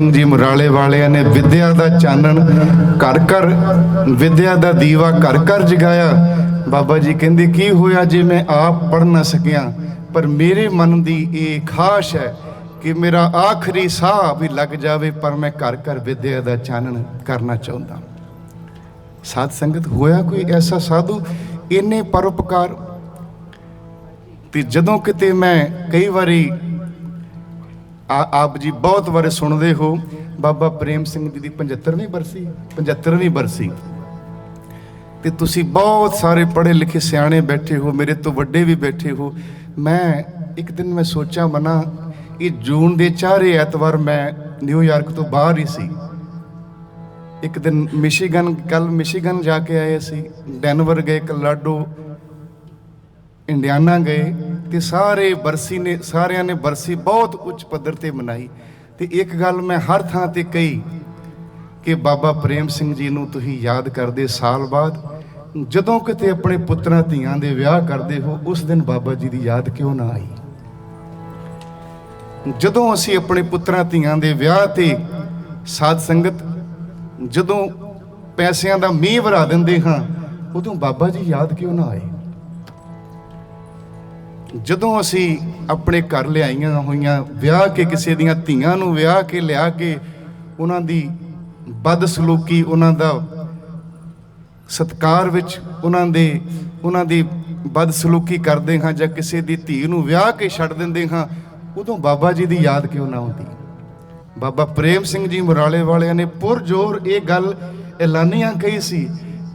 ਜੀ, ਮੁਰਾਲੇ ਵਾਲਿਆਂ ਨੇ ਵਿਦਿਆ ਦਾ ਚਾਨਣ ਘਰ ਘਰ, ਵਿਦਿਆ ਦਾ ਦੀਵਾ ਘਰ ਘਰ ਜਗਾਇਆ। ਬਾਬਾ ਜੀ ਕਹਿੰਦੇ, ਕੀ ਹੋਇਆ ਜੇ ਮੈਂ ਆਪ ਪੜ ਨਾ ਸਕਿਆ? ਪਰ ਮੇਰੇ ਮਨ ਦੀ ਇਹ ਖਾਸ਼ ਹੈ ਕਿ ਮੇਰਾ ਆਖਰੀ ਸਾਹ ਵੀ ਲੱਗ ਜਾਵੇ, ਪਰ ਮੈਂ ਘਰ ਘਰ ਵਿਦਿਆ ਦਾ ਚਾਨਣ ਕਰਨਾ ਚਾਹੁੰਦਾ ਸਾਧ ਸੰਗਤ, ਹੋਇਆ ਕੋਈ ਐਸਾ ਸਾਧੂ? ਇੰਨੇ ਪਰਉਪਕਾਰ। ਤੇ ਜਦੋਂ ਕਿਤੇ ਮੈਂ ਕਈ ਵਾਰੀ ਆਪ ਜੀ ਬਹੁਤ ਵਾਰ ਸੁਣਦੇ ਹੋ। ਬਾਬਾ ਪ੍ਰੇਮ ਸਿੰਘ ਜੀ ਦੀ 75ਵੀਂ ਬਰਸੀ 75ਵੀਂ ਬਰਸੀ। ਤੇ ਤੁਸੀਂ ਬਹੁਤ ਸਾਰੇ ਪੜ੍ਹੇ ਲਿਖੇ ਸਿਆਣੇ ਬੈਠੇ ਹੋ, ਮੇਰੇ ਤੋਂ ਵੱਡੇ ਵੀ ਬੈਠੇ ਹੋ। ਮੈਂ ਇੱਕ ਦਿਨ ਮੈਂ ਸੋਚਾਂ ਮਨਾ, ਇਹ ਜੂਨ ਦੇ ਚਾਰੇ ਐਤਵਾਰ ਮੈਂ ਨਿਊਯਾਰਕ ਤੋਂ ਬਾਹਰ ਹੀ ਸੀ। ਇੱਕ ਦਿਨ ਮਿਸ਼ੀਗਨ ਕੱਲ ਮਿਸ਼ੀਗਨ ਜਾ ਕੇ ਆਏ ਸੀ ਡੈਨਵਰ ਗਏ, ਕਲਾਡੋ, ਇੰਡੀਆਨਾ ਗਏ। ਤੇ ਸਾਰੇ ਬਰਸੀ ਨੇ ਸਾਰਿਆਂ ਨੇ ਬਰਸੀ ਬਹੁਤ ਉੱਚ ਪੱਧਰ ਤੇ ਮਨਾਈ। ਤੇ ਇੱਕ ਗੱਲ ਮੈਂ ਹਰ ਥਾਂ ਤੇ ਕਹੀ ਕਿ ਬਾਬਾ ਪ੍ਰੇਮ ਸਿੰਘ ਜੀ ਨੂੰ ਤੁਸੀਂ ਯਾਦ ਕਰਦੇ ਸਾਲ ਬਾਅਦ, ਜਦੋਂ ਕਿਤੇ ਆਪਣੇ ਪੁੱਤਰਾਂ ਧੀਆਂ ਦੇ ਵਿਆਹ ਕਰਦੇ ਹੋ, ਉਸ ਦਿਨ ਬਾਬਾ ਜੀ ਦੀ ਯਾਦ ਕਿਉਂ ਨਾ ਆਈ? ਜਦੋਂ ਅਸੀਂ ਆਪਣੇ ਪੁੱਤਰਾਂ ਧੀਆਂ ਦੇ ਵਿਆਹ ਤੇ ਸਾਧ ਸੰਗਤ ਜਦੋਂ ਪੈਸਿਆਂ ਦਾ ਮੀਂਹ ਵਰਾ ਦਿੰਦੇ ਹਾਂ, ਉਦੋਂ ਬਾਬਾ ਜੀ ਯਾਦ ਕਿਉਂ ਨਾ ਆਏ? ਜਦੋਂ ਅਸੀਂ ਆਪਣੇ ਘਰ ਲਿਆਈਆਂ ਹੋਈਆਂ, ਵਿਆਹ ਕੇ ਕਿਸੇ ਦੀਆਂ ਧੀਆਂ ਨੂੰ ਵਿਆਹ ਕੇ ਲਿਆ ਕੇ ਉਹਨਾਂ ਦੀ ਬਦਸਲੂਕੀ ਉਹਨਾਂ ਦਾ ਸਤਕਾਰ ਵਿੱਚ ਉਹਨਾਂ ਦੇ, ਉਹਨਾਂ ਦੀ ਬਦਸਲੂਕੀ ਕਰਦੇ ਹਾਂ ਜਾਂ ਕਿਸੇ ਦੀ ਧੀ ਨੂੰ ਵਿਆਹ ਕੇ ਛੱਡ ਦਿੰਦੇ ਹਾਂ, ਉਦੋਂ ਬਾਬਾ ਜੀ ਦੀ ਯਾਦ ਕਿਉਂ ਨਾ ਆਉਂਦੀ ਬਾਬਾ ਪ੍ਰੇਮ ਸਿੰਘ ਜੀ ਮੁਰਾਲੇ ਵਾਲਿਆਂ ਨੇ ਪੁਰਜੋਰ ਇਹ ਗੱਲ ਐਲਾਨੀਆਂ ਕਹੀ ਸੀ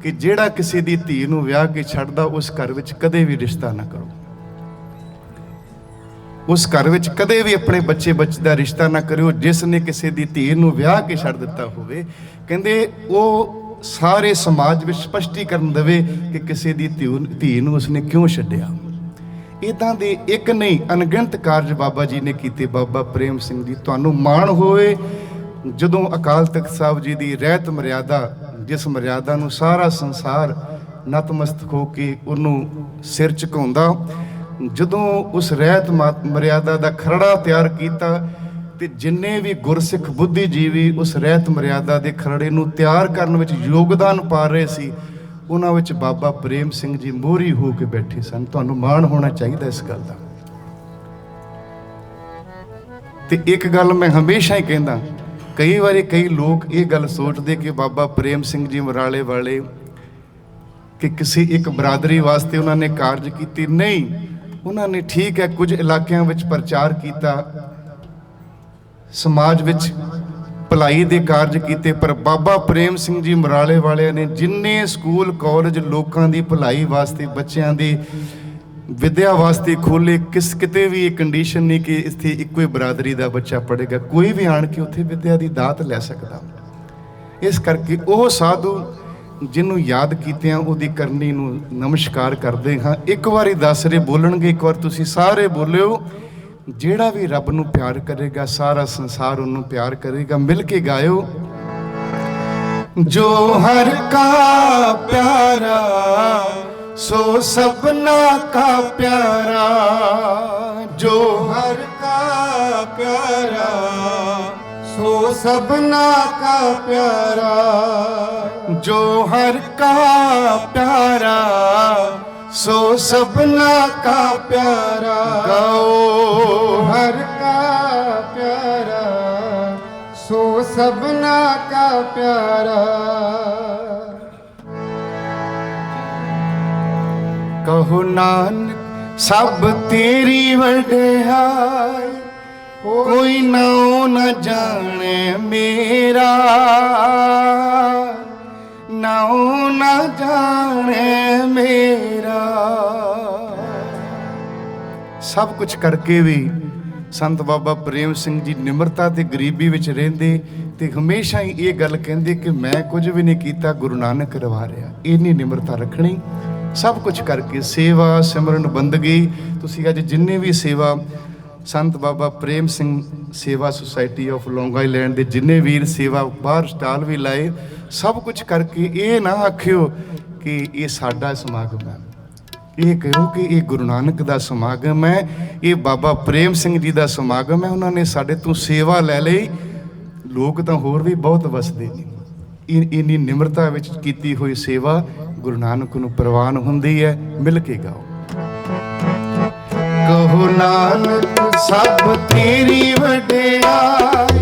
ਕਿ ਜਿਹੜਾ ਕਿਸੇ ਦੀ ਧੀ ਨੂੰ ਵਿਆਹ ਕੇ ਛੱਡਦਾ, ਉਸ ਘਰ ਵਿੱਚ ਕਦੇ ਵੀ ਰਿਸ਼ਤਾ ਨਾ ਕਰੋ। ਉਸ ਘਰ ਵਿੱਚ ਕਦੇ ਵੀ ਆਪਣੇ ਬੱਚੇ ਬੱਚੇ ਦਾ ਰਿਸ਼ਤਾ ਨਾ ਕਰਿਓ, ਜਿਸ ਨੇ ਕਿਸੇ ਦੀ ਧੀ ਨੂੰ ਵਿਆਹ ਕੇ ਛੱਡ ਦਿੱਤਾ ਹੋਵੇ। ਕਹਿੰਦੇ ਉਹ ਸਾਰੇ ਸਮਾਜ ਵਿੱਚ ਸਪਸ਼ਟੀਕਰਨ ਦੇਵੇ ਕਿ ਕਿਸੇ ਦੀ ਧੀ ਧੀ ਨੂੰ ਉਸਨੇ ਕਿਉਂ ਛੱਡਿਆ। ਇਦਾਂ ਦੇ ਇੱਕ ਨਹੀਂ, ਅਣਗਿਣਤ ਕਾਰਜ ਬਾਬਾ ਜੀ ਨੇ ਕੀਤੇ। ਬਾਬਾ ਪ੍ਰੇਮ ਸਿੰਘ ਜੀ, ਤੁਹਾਨੂੰ ਮਾਣ ਹੋਵੇ, ਜਦੋਂ ਅਕਾਲ ਤਖਤ ਸਾਹਿਬ ਜੀ ਦੀ ਰਹਿਤ ਮਰਿਆਦਾ, ਜਿਸ ਮਰਿਆਦਾ ਨੂੰ ਸਾਰਾ ਸੰਸਾਰ ਨਤਮਸਤਕ ਹੋ ਕੇ ਉਹਨੂੰ ਸਿਰ ਝੁਕਾਉਂਦਾ ਜਦੋਂ ਉਸ ਰਹਿਤ ਮਾ- ਮਰਿਆਦਾ ਦਾ ਖਰੜਾ ਤਿਆਰ ਕੀਤਾ ਤੇ ਜਿੰਨੇ ਵੀ ਗੁਰਸਿੱਖ ਬੁੱਧੀਜੀਵੀ ਉਸ ਰਹਿਤ ਮਰਿਆਦਾ ਦੇ ਖਰੜੇ ਨੂੰ ਤਿਆਰ ਕਰਨ ਵਿੱਚ ਯੋਗਦਾਨ ਪਾ ਰਹੇ ਸੀ, ਉਹਨਾਂ ਵਿੱਚ ਬਾਬਾ ਪ੍ਰੇਮ ਸਿੰਘ ਜੀ ਮੋਹਰੀ ਹੋ ਕੇ ਬੈਠੇ ਸਨ। ਤੁਹਾਨੂੰ ਮਾਣ ਹੋਣਾ ਚਾਹੀਦਾ ਇਸ ਗੱਲ ਦਾ। ਤੇ ਇੱਕ ਗੱਲ ਮੈਂ ਹਮੇਸ਼ਾ ਹੀ ਕਹਿੰਦਾ, ਕਈ ਵਾਰੀ ਕਈ ਲੋਕ ਇਹ ਗੱਲ ਸੋਚਦੇ ਕਿ ਬਾਬਾ ਪ੍ਰੇਮ ਸਿੰਘ ਜੀ ਮਰਾਲੇ ਵਾਲੇ ਕਿ ਕਿਸੇ ਇੱਕ ਬਰਾਦਰੀ ਵਾਸਤੇ ਉਹਨਾਂ ਨੇ ਕਾਰਜ ਕੀਤੀ। ਨਹੀਂ ਉਹਨਾਂ ਨੇ ਠੀਕ ਹੈ, ਕੁਝ ਇਲਾਕਿਆਂ ਵਿੱਚ ਪ੍ਰਚਾਰ ਕੀਤਾ। ਸਮਾਜ ਵਿੱਚ ਭਲਾਈ ਦੇ ਕਾਰਜ ਕੀਤੇ, ਪਰ ਬਾਬਾ ਪ੍ਰੇਮ ਸਿੰਘ ਜੀ ਮਰਾਲੇ ਵਾਲਿਆਂ ਨੇ ਜਿੰਨੇ ਸਕੂਲ, ਕਾਲਜ ਲੋਕਾਂ ਦੀ ਭਲਾਈ ਵਾਸਤੇ, ਬੱਚਿਆਂ ਦੀ ਵਿਦਿਆ ਵਾਸਤੇ ਖੋਲੇ ਕਿਸ ਕਿਤੇ ਵੀ ਇਹ ਕੰਡੀਸ਼ਨ ਨਹੀਂ ਕਿ ਇੱਥੇ ਇੱਕੋ ਹੀ ਬਰਾਦਰੀ ਦਾ ਬੱਚਾ ਪੜ੍ਹੇਗਾ। ਕੋਈ ਵੀ ਆਣ ਕੇ ਉੱਥੇ ਵਿਦਿਆ ਦੀ ਦਾਤ ਲੈ ਸਕਦਾ। ਇਸ ਕਰਕੇ ਉਹ ਸਾਧੂ ਜਿਹਨੂੰ ਯਾਦ ਕੀਤੇ ਆ ਉਹਦੀ ਕਰਨੀ ਨੂੰ ਨਮਸਕਾਰ ਕਰਦੇ ਹਾਂ। ਇੱਕ ਵਾਰੀ ਦੱਸ ਰੇ ਬੋਲਣਗੇ, ਇੱਕ ਵਾਰ ਤੁਸੀਂ ਸਾਰੇ ਬੋਲਿਓ। ਜਿਹੜਾ ਵੀ ਰੱਬ ਨੂੰ ਪਿਆਰ ਕਰੇਗਾ, ਸਾਰਾ ਸੰਸਾਰ ਉਹਨੂੰ ਪਿਆਰ ਕਰੇਗਾ। ਮਿਲ ਕੇ ਗਾਇਓ। ਜੋ ਹਰ ਕਾ ਪਿਆਰਾ, ਸੋ ਸਪਨਾ ਕਾ ਪਿਆਰਾ। ਜੋ ਹਰ ਕਾ ਪਿਆਰਾ, ਸੋ ਸਪਨਾ ਕਾ ਪਿਆਰਾ। ਜੋ ਹਰ ਕਾ ਪਿਆਰਾ ਸੋ ਸਭਨਾ ਕਾ ਪਿਆਰਾ ਗਾਓ हर का प्यारा सो सबना का प्यारा ਕਹੋ ਨਾਨਕ ਸਭ ਤੇਰੀ ਵਡਿਆਈ ਕੋਈ ਨਾਉ ਨ ਜਾਣੇ ਮੇਰਾ ਨਾਉ ਨ ਮੇਰਾ? ਸਭ ਕੁਝ ਕਰਕੇ ਵੀ ਸੰਤ ਬਾਬਾ ਪ੍ਰੇਮ ਸਿੰਘ ਜੀ ਨਿਮਰਤਾ ਤੇ ਗਰੀਬੀ ਵਿੱਚ ਰਹਿੰਦੇ ਤੇ ਹਮੇਸ਼ਾ ਹੀ ਇਹ ਗੱਲ ਕਹਿੰਦੇ ਕਿ ਮੈਂ ਕੁਝ ਵੀ ਨਹੀਂ ਕੀਤਾ, ਗੁਰੂ ਨਾਨਕ ਕਰਵਾ ਰਿਹਾ। ਇੰਨੀ ਨਿਮਰਤਾ ਰੱਖਣੀ, ਸਭ ਕੁਝ ਕਰਕੇ ਸੇਵਾ, ਸਿਮਰਨ, ਬੰਦਗੀ। ਤੁਸੀਂ ਅੱਜ ਜਿੰਨੇ ਵੀ ਸੇਵਾ ਸੰਤ ਬਾਬਾ ਪ੍ਰੇਮ ਸਿੰਘ ਸੇਵਾ ਸੁਸਾਇਟੀ ਆਫ ਲੌਂਗ ਆਈਲੈਂਡ ਦੇ ਜਿੰਨੇ ਵੀਰ ਸੇਵਾ ਬਾਹਰ ਸਟਾਲ ਵੀ ਲਾਏ, ਸਭ ਕੁਝ ਕਰਕੇ ਇਹ ਨਾ ਆਖਿਓ ਕਿ ਇਹ ਸਾਡਾ ਸਮਾਗਮ ਹੈ। ਇਹ ਕਹੋ ਕਿ ਇਹ ਗੁਰੂ ਨਾਨਕ ਦਾ ਸਮਾਗਮ ਹੈ। ਇਹ ਬਾਬਾ ਪ੍ਰੇਮ ਸਿੰਘ ਜੀ ਦਾ ਸਮਾਗਮ ਹੈ। ਉਹਨਾਂ ਨੇ ਸਾਡੇ ਤੋਂ ਸੇਵਾ ਲੈ ਲਈ। ਲੋਕ ਤਾਂ ਹੋਰ ਵੀ ਬਹੁਤ ਵਸਦੇ ਨੇ। ਇਨ- ਇੰਨੀ ਨਿਮਰਤਾ ਵਿੱਚ ਕੀਤੀ ਹੋਈ ਸੇਵਾ ਗੁਰੂ ਨਾਨਕ ਨੂੰ ਪ੍ਰਵਾਨ ਹੁੰਦੀ ਹੈ। ਮਿਲ ਕੇ ਗਾਓ। ਕਹੋ, ਨਾਨਕ, ਸਭ ਤੇਰੀ ਵਡਿਆਈ।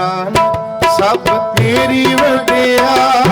ਕਹੋ ਸਭ ਤੇਰੀ ਵਡਿਆਈ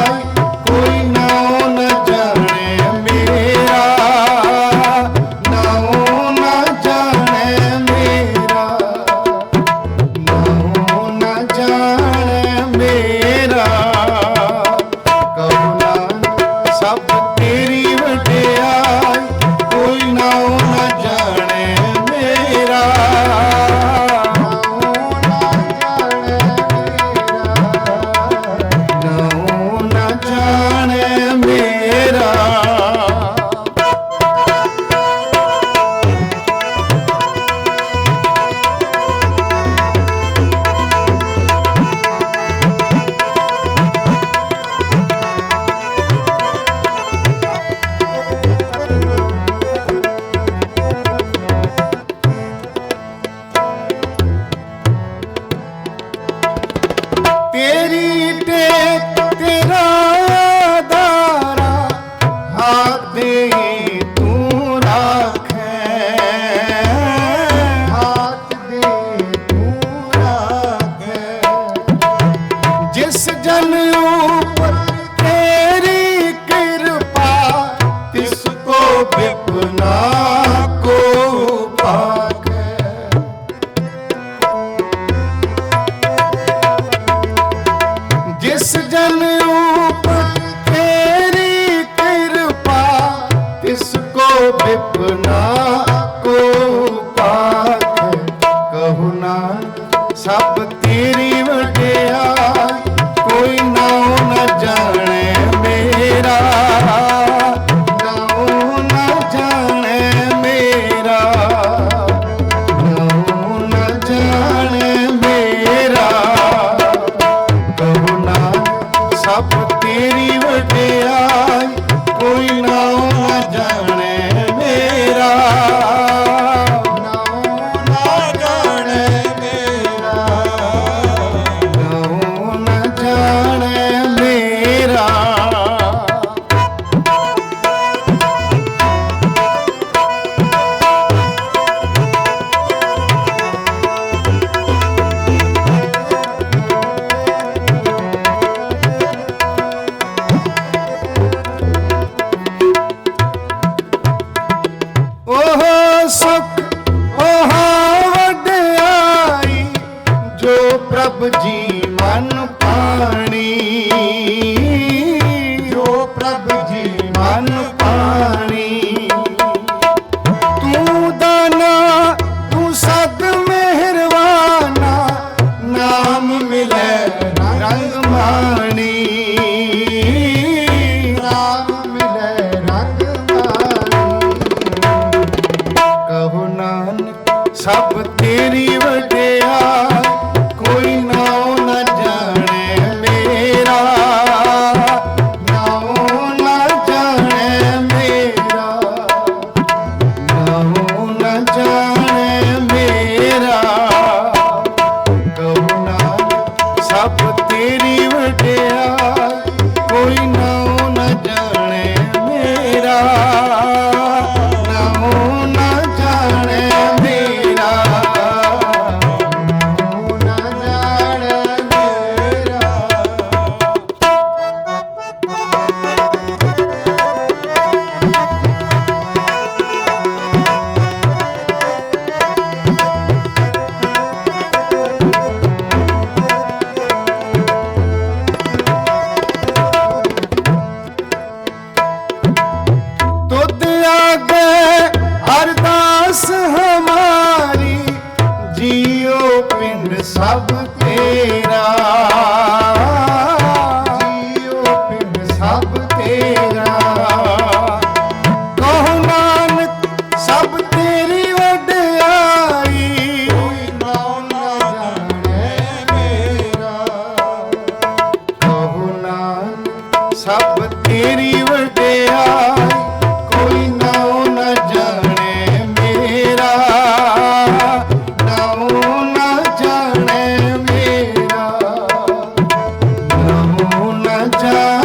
মন যা time.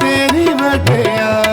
ਤੇਰੀ ਵਟਿਆ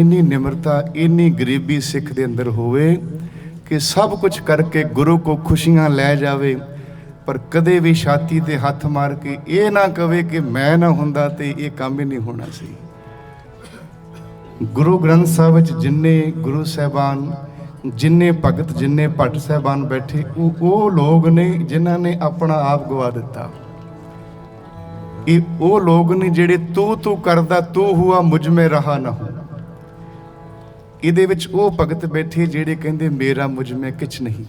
ਇੰਨੀ ਨਿਮਰਤਾ, ਇੰਨੀ ਗਰੀਬੀ ਸਿੱਖ ਦੇ ਅੰਦਰ ਹੋਵੇ ਕਿ ਸਭ ਕੁਝ ਕਰਕੇ ਗੁਰੂ ਕੋ ਖੁਸ਼ੀਆਂ ਲੈ ਜਾਵੇ, ਪਰ ਕਦੇ ਵੀ ਛਾਤੀ ਤੇ ਹੱਥ ਮਾਰ ਕੇ ਇਹ ਨਾ ਕਵੇ ਕਿ ਮੈਂ ਨਾ ਹੁੰਦਾ ਤੇ ਇਹ ਕੰਮ ਹੀ ਨਹੀਂ ਹੋਣਾ ਸੀ। ਗੁਰੂ ਗ੍ਰੰਥ ਸਾਹਿਬ ਵਿੱਚ ਜਿੰਨੇ ਗੁਰੂ ਸਹਿਬਾਨ, ਜਿੰਨੇ ਭਗਤ, ਜਿੰਨੇ ਭੱਟ ਸਹਿਬਾਨ ਬੈਠੇ, ਉਹ ਉਹ ਲੋਕ ਨੇ ਜਿਨ੍ਹਾਂ ਨੇ ਆਪਣਾ ਆਪ ਗਵਾ ਦਿੱਤਾ। ਇਹ ਉਹ ਲੋਕ ਨੇ ਜਿਹੜੇ ਤੂੰ ਤੂੰ ਕਰਦਾ ਤੂੰ ਹੁਆ ਮੁਝ ਮੇ ਰਹਾ ਨਾ ਹੋ। ਇਹਦੇ ਵਿੱਚ ਉਹ ਭਗਤ ਬੈਠੇ ਜਿਹੜੇ ਕਹਿੰਦੇ, ਮੇਰਾ ਮੁਝ ਮੈਂ ਕਿਛ ਨਹੀਂ।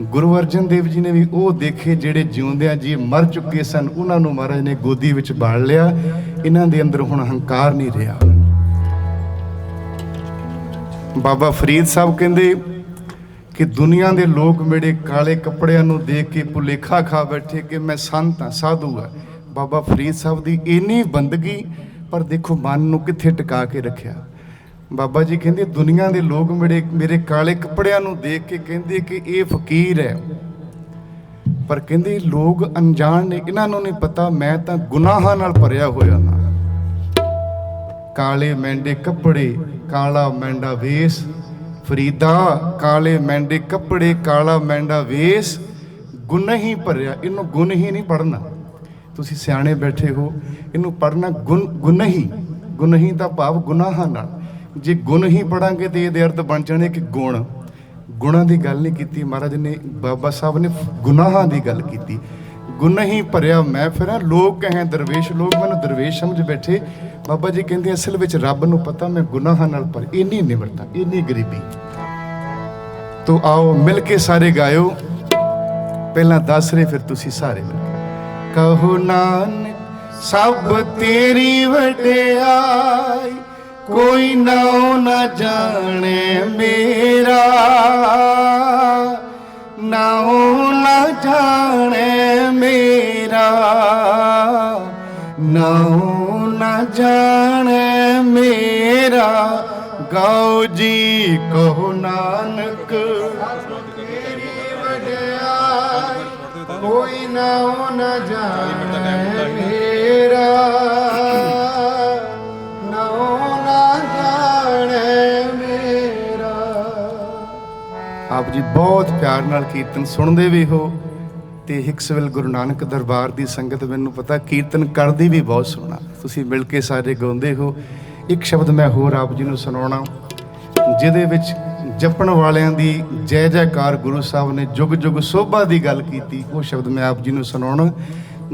ਗੁਰੂ ਅਰਜਨ ਦੇਵ ਜੀ ਨੇ ਵੀ ਉਹ ਦੇਖੇ ਜਿਹੜੇ ਜਿਉਂਦਿਆਂ ਜੀ ਮਰ ਚੁੱਕੇ ਸਨ, ਉਹਨਾਂ ਨੂੰ ਮਹਾਰਾਜ ਨੇ ਗੋਦੀ ਵਿੱਚ ਬਾਲ ਲਿਆ। ਇਹਨਾਂ ਦੇ ਅੰਦਰ ਹੁਣ ਹੰਕਾਰ ਨਹੀਂ ਰਿਹਾ। ਬਾਬਾ ਫਰੀਦ ਸਾਹਿਬ ਕਹਿੰਦੇ ਕਿ ਦੁਨੀਆ ਦੇ ਲੋਕ ਮੇਰੇ ਕਾਲੇ ਕੱਪੜਿਆਂ ਨੂੰ ਦੇਖ ਕੇ ਭੁਲੇਖਾ ਖਾ ਬੈਠੇ ਕਿ ਮੈਂ ਸੰਤ ਹਾਂ, ਸਾਧੂ ਹਾਂ। ਬਾਬਾ ਫਰੀਦ ਸਾਹਿਬ ਦੀ ਇੰਨੀ ਬੰਦਗੀ, ਪਰ ਦੇਖੋ ਮਨ ਨੂੰ ਕਿੱਥੇ ਟਿਕਾ ਕੇ ਰੱਖਿਆ। ਬਾਬਾ ਜੀ ਕਹਿੰਦੇ, ਦੁਨੀਆ ਦੇ ਲੋਕ ਮੇਰੇ ਮੇਰੇ ਕਾਲੇ ਕੱਪੜਿਆਂ ਨੂੰ ਦੇਖ ਕੇ ਕਹਿੰਦੇ ਕਿ ਇਹ ਫਕੀਰ ਹੈ। ਪਰ ਕਹਿੰਦੇ, ਲੋਕ ਅਣਜਾਣ ਨੇ, ਇਹਨਾਂ ਨੂੰ ਨਹੀਂ ਪਤਾ, ਮੈਂ ਤਾਂ ਗੁਨਾਹਾਂ ਨਾਲ ਭਰਿਆ ਹੋਇਆ ਨਾ ਕਾਲੇ ਮੈਂਡੇ ਕੱਪੜੇ, ਕਾਲਾ ਮੈਂਡਾ ਵੇਸ। ਫਰੀਦਾ, ਕਾਲੇ ਮੈਂਡੇ ਕੱਪੜੇ, ਕਾਲਾ ਮੈਂਡਾ ਵੇਸ। ਗੁਣ ਹੀ ਭਰਿਆ, ਇਹਨੂੰ ਗੁਣ ਹੀ ਨਹੀਂ ਪੜਨਾ ਤੁਸੀਂ ਸਿਆਣੇ ਬੈਠੇ ਹੋ, ਇਹਨੂੰ ਪੜਨਾ ਗੁਣ ਗੁਣ ਹੀ। ਗੁਣ ਦਾ ਭਾਵ ਗੁਨਾਹਾਂ ਨਾਲ। ਜੇ ਗੁਣ ਹੀ ਪੜਾਂਗੇ ਤੇ ਇਹਦੇ ਅਰਥ ਬਣ ਜਾਣੇ ਕਿ ਗੁਣ। ਗੁਣਾਂ ਦੀ ਗੱਲ ਨਹੀਂ ਕੀਤੀ, ਮਹਾਰਾਜ ਨੇ, ਬਾਬਾ ਸਾਹਿਬ ਨੇ ਗੁਨਾਹਾਂ ਦੀ ਗੱਲ ਕੀਤੀ। ਗੁਣ ਹੀ ਭਰਿਆ ਮੈਂ ਫਿਰਾਂ ਲੋਕ ਕਹੇ ਦਰਵੇਸ਼, ਲੋਕ ਮੈਨੂੰ ਦਰਵੇਸ਼ ਸਮਝ ਬੈਠੇ। ਬਾਬਾ ਜੀ ਕਹਿੰਦੇ, ਅਸਲ ਵਿੱਚ ਰੱਬ ਨੂੰ ਪਤਾ, ਮੈਂ ਗੁਨਾਹਾਂ ਨਾਲ ਭਰ, ਇੰਨੀ ਨਿਮਰਤਾ, ਇੰਨੀ ਗਰੀਬੀ। ਤੋ ਆਓ, ਮਿਲ ਕੇ ਸਾਰੇ ਗਾਇਓ। ਪਹਿਲਾਂ ਦੱਸ ਰਹੇ ਫਿਰ ਤੁਸੀਂ ਸਾਰੇ ਮਿਲ ਕੇ। ਕਹੋ ਨਾਨਕ, ਸਭ ਤੇਰੀ ਵਡਿਆਈ। ਕੋਈ ਨਾਉ ਨਾ ਜਾਣੇ ਮੇਰਾ। ਨਾਉ ਨਾ ਜਾਣੇ ਮੇਰਾ। ਨਾਉ ਨਾ ਜਾਣੇ ਮੇਰਾ। ਗਾਓ ਜੀ ਕਹੋ ਨਾਨਕ, ਕੋਈ ਨਾ ਉਹ ਨਾ ਜਾਣੇ ਮੇਰਾ। ਜੀ ਬਹੁਤ ਪਿਆਰ ਨਾਲ ਕੀਰਤਨ ਸੁਣਦੇ ਵੀ ਹੋ ਤੇ ਹਿਕਸਵਿਲ ਗੁਰੂ ਨਾਨਕ ਦਰਬਾਰ ਦੀ ਸੰਗਤ ਮੈਨੂੰ ਪਤਾ ਕੀਰਤਨ ਕਰਦੀ ਵੀ ਬਹੁਤ ਸੋਹਣਾ। ਤੁਸੀਂ ਮਿਲ ਕੇ ਸਾਰੇ ਗਾਉਂਦੇ ਹੋ। ਇੱਕ ਸ਼ਬਦ ਮੈਂ ਹੋਰ ਆਪ ਜੀ ਨੂੰ ਸੁਣਾਉਣਾ। ਜਿਹਦੇ ਵਿੱਚ ਜਪਣ ਵਾਲਿਆਂ ਦੀ ਜੈ ਜੈਕਾਰ ਗੁਰੂ ਸਾਹਿਬ ਨੇ ਜੁਗ ਜੁਗ ਸੋਭਾ ਦੀ ਗੱਲ ਕੀਤੀ, ਉਹ ਸ਼ਬਦ ਮੈਂ ਆਪ ਜੀ ਨੂੰ ਸੁਣਾਉਣਾ।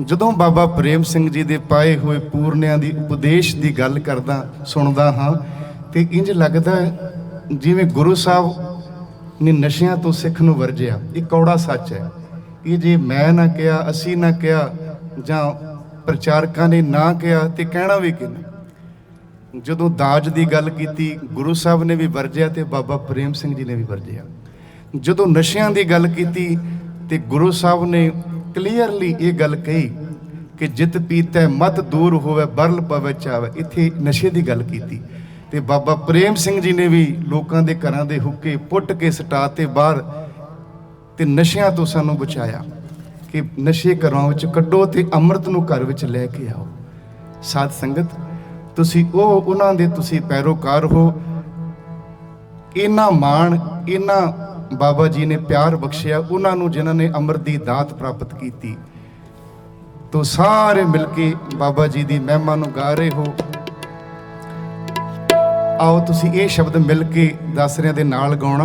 ਜਦੋਂ ਬਾਬਾ ਪ੍ਰੇਮ ਸਿੰਘ ਜੀ ਦੇ ਪਾਏ ਹੋਏ ਪੂਰਨਿਆਂ ਦੀ ਉਪਦੇਸ਼ ਦੀ ਗੱਲ ਕਰਦਾ, ਸੁਣਦਾ ਹਾਂ, ਤੇ ਇੰਜ ਲੱਗਦਾ ਜਿਵੇਂ ਗੁਰੂ ਸਾਹਿਬ ਨੇ ਨਸ਼ਿਆਂ ਤੋਂ ਸਿੱਖ ਨੂੰ ਵਰਜਿਆ। ਇਹ ਕੌੜਾ ਸੱਚ ਹੈ। ਇਹ ਜੇ ਮੈਂ ਨਾ ਕਿਹਾ, ਅਸੀਂ ਨਾ ਕਿਹਾ, ਜਾਂ ਪ੍ਰਚਾਰਕਾਂ ਨੇ ਨਾ ਕਿਹਾ, ਤੇ ਕਹਿਣਾ ਵੀ ਕਿਹਨੇ? ਜਦੋਂ ਦਾਜ ਦੀ ਗੱਲ ਕੀਤੀ, ਗੁਰੂ ਸਾਹਿਬ ਨੇ ਵੀ ਵਰਜਿਆ ਤੇ ਬਾਬਾ ਪ੍ਰੇਮ ਸਿੰਘ ਜੀ ਨੇ ਵੀ ਵਰਜਿਆ। ਜਦੋਂ ਨਸ਼ਿਆਂ ਦੀ ਗੱਲ ਕੀਤੀ, ਤੇ ਗੁਰੂ ਸਾਹਿਬ ਨੇ ਕਲੀਅਰਲੀ ਇਹ ਗੱਲ ਕਹੀ ਕਿ ਜਿਤ ਪੀਤੈ ਮਤ ਦੂਰ ਹੋਵੇ, ਬਰਲ ਪਵੇ, ਚਾਵੇ। ਇੱਥੇ ਨਸ਼ੇ ਦੀ ਗੱਲ ਕੀਤੀ। ਤੇ ਬਾਬਾ ਪ੍ਰੇਮ ਸਿੰਘ ਜੀ ਨੇ ਵੀ ਲੋਕਾਂ ਦੇ ਘਰਾਂ ਦੇ ਹੁੱਕੇ ਪੁੱਟ ਕੇ ਸਟਾ ਤੇ ਬਾਹਰ ਤੇ ਨਸ਼ਿਆਂ ਤੋਂ ਸਾਨੂੰ ਬਚਾਇਆ ਕਿ ਨਸ਼ੇ ਘਰਾਂ ਵਿੱਚ ਕੱਢੋ ਤੇ ਅੰਮ੍ਰਿਤ ਨੂੰ ਘਰ ਵਿੱਚ ਲੈ ਕੇ ਆਓ। ਸਾਧ ਸੰਗਤ, ਤੁਸੀਂ ਉਹ ਉਹਨਾਂ ਦੇ ਤੁਸੀਂ ਪੈਰੋਕਾਰ ਹੋ। ਇਹਨਾਂ ਮਾਣ, ਇਹਨਾਂ ਬਾਬਾ ਜੀ ਨੇ ਪਿਆਰ ਬਖਸ਼ਿਆ, ਉਹਨਾਂ ਨੂੰ ਜਿਨ੍ਹਾਂ ਨੇ ਅੰਮ੍ਰਿਤ ਦੀ ਦਾਤ ਪ੍ਰਾਪਤ ਕੀਤੀ। ਤੋ ਸਾਰੇ ਮਿਲ ਕੇ ਬਾਬਾ ਜੀ ਦੀ ਮਹਿਮਾ ਨੂੰ ਗਾ ਰਹੇ ਹੋ। ਆਓ ਤੁਸੀਂ ਇਹ ਸ਼ਬਦ ਮਿਲ ਕੇ ਦਾਸਰਿਆਂ ਦੇ ਨਾਲ ਗਾਉਣਾ।